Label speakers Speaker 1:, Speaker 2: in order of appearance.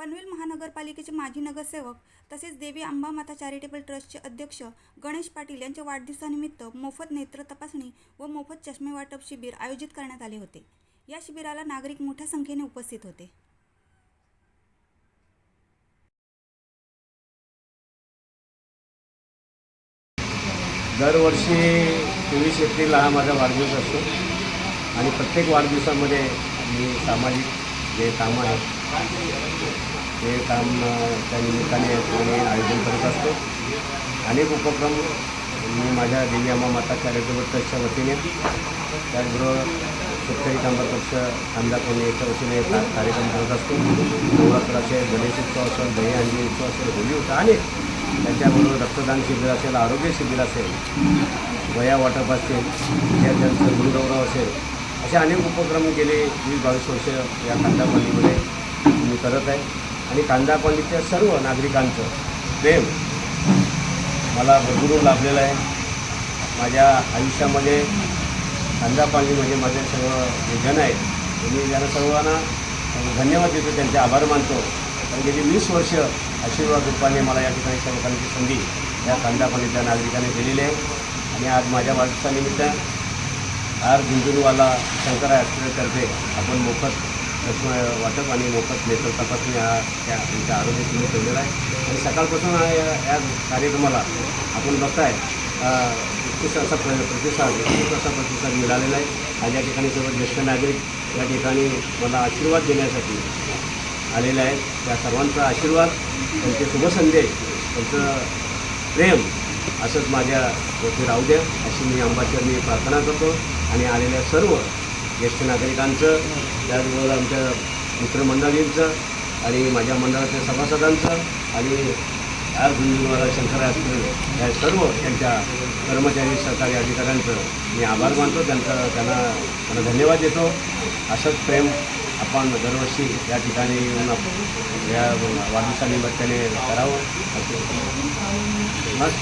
Speaker 1: पनवेल महानगरपालिकेचे माजी नगरसेवक तसेच देवी अंबामाता चॅरिटेबल ट्रस्टचे अध्यक्ष गणेश पाटील यांच्या वाढदिवसानिमित्त मोफत नेत्र तपासणी व मोफत चष्मे वाटप शिबिर आयोजित करण्यात आले होते. या शिबिराला नागरिक मोठ्या संख्येने उपस्थित होते.
Speaker 2: दरवर्षी तेवीस एप्रिलला हा माझा वाढदिवस असतो आणि प्रत्येक वाढदिवसामध्ये मी सामाजिक जे कामं आहेत ते काम त्या निमित्ताने मी आयोजन करत असतो. अनेक उपक्रम मी माझ्या देवी अम्मा माता चॅरिटेबल ट्रस्टच्या वतीने त्याचबरोबर शेतकरी कामगार पक्ष कांदा कोणी याच्या वतीने कार्यक्रम करत असतो. नवरात्र असेल गणेशोत्सव असेल दहीहंडी उत्सव असेल होली उत्सव अनेक त्याच्याबरोबर रक्तदान शिबिर असेल आरोग्य शिबिर असेल वया वाटप असेल विद्यार्थ्यांचं गुरुगौरव असेल असे अनेक उपक्रम गेले वीस बावीस वर्ष या कांदा करत आहे. आणि कांदा कॉलनीच्या सर्व नागरिकांचं प्रेम मला भरभरून लाभलेलं आहे. माझ्या आयुष्यामध्ये कांदा कॉलनी म्हणजे माझे सर्व जे जण आहेत मी त्यांना सर्वांना धन्यवाद देतो त्यांचे आभार मानतो. कारण गेली वीस वर्ष आशीर्वाद रूपाने मला या ठिकाणी सेवकांची संधी या कांदा कॉलनीच्या नागरिकांनी दिलेली आहे. आणि आज माझ्या वाढदिवसानिमित्त आर झुंझुनवाला शंकर हॉस्पिटलतर्फे आपण मोफत वाटप आणि मोफत नेत्र तपासणी हा त्या त्यांच्या आरोग्य शिबिर ठेवलेला आहे. आणि सकाळपासून हा या या कार्यक्रमाला आपण बघताय उत्कृष्ट असा प्र प्रतिसाद उत्कृष्ट असा प्रतिसाद मिळालेला आहे. आज या ठिकाणी सर्व ज्येष्ठ नागरिक या ठिकाणी मला आशीर्वाद देण्यासाठी आलेले आहेत. त्या सर्वांचा आशीर्वाद त्यांचे शुभसंदेश त्यांचं प्रेम असंच माझ्या वरती राहू द्या. अशी मी अंबाचरणी प्रार्थना करतो. आणि आलेल्या सर्व ज्येष्ठ नागरिकांचं त्याचबरोबर आमच्या मित्रमंडळींचं आणि माझ्या मंडळाच्या सभासदांचं आणि आर गुंजूवाला शंकर या सर्व त्यांच्या कर्मचारी सरकारी अधिकाऱ्यांचं मी आभार मानतो. त्यांचा त्यांना त्यांना धन्यवाद देतो. असंच प्रेम आपण दरवर्षी या ठिकाणी येऊन या वाढदिवसानिमित्ताने करावं. असं बस.